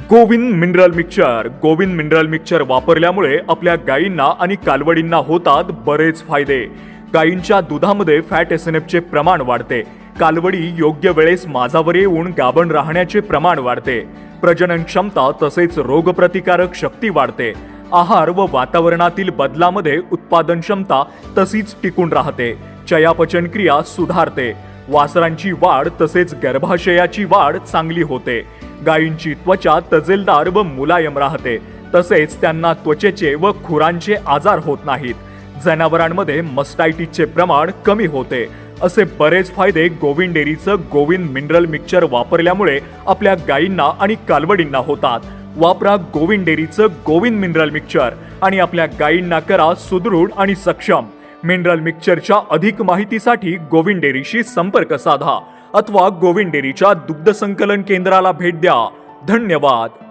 Govind mineral mixer. Govind mineral mixer वापरल्यामुळे आपल्या गायींना आणि कालवडींना होतात बरेच फायदे. गायींच्या दुधामध्ये फॅट चे प्रमाण वाढते. कालवडी योग्य वेळेस माझावर येऊन गाभण राहण्याचे प्रमाण वाढते. प्रजनन क्षमता तसेच रोगप्रतिकारक शक्ती वाढते. आहार व वातावरणातील बदलामध्ये उत्पादन क्षमता तशीच टिकून राहते. चयापचन क्रिया सुधारते. वासरांची वाढ तसेच गर्भाशयाची वाढ चांगली होते. गायींची त्वचा तजेलदार व मुलायम राहते. तसेच त्यांना त्वचेचे व खुरांचे आजार होत नाहीत. जनावरांमध्ये मस्टायटीसचे प्रमाण कमी होते. असे बरेच फायदे गोविंद डेअरीचं गोविंद मिनरल मिक्सचर वापरल्यामुळे आपल्या गायींना आणि कालवडींना होतात. वापरा गोविंद डेअरीचं गोविंद मिनरल मिक्सचर आणि आपल्या गायींना करा सुदृढ आणि सक्षम. मिनरल मिक्सचरच्या अधिक माहितीसाठी गोविंद डेअरीशी संपर्क साधा. अथवा गोविंद डेअरीच्या दुग्ध संकलन केंद्राला भेट द्या. धन्यवाद.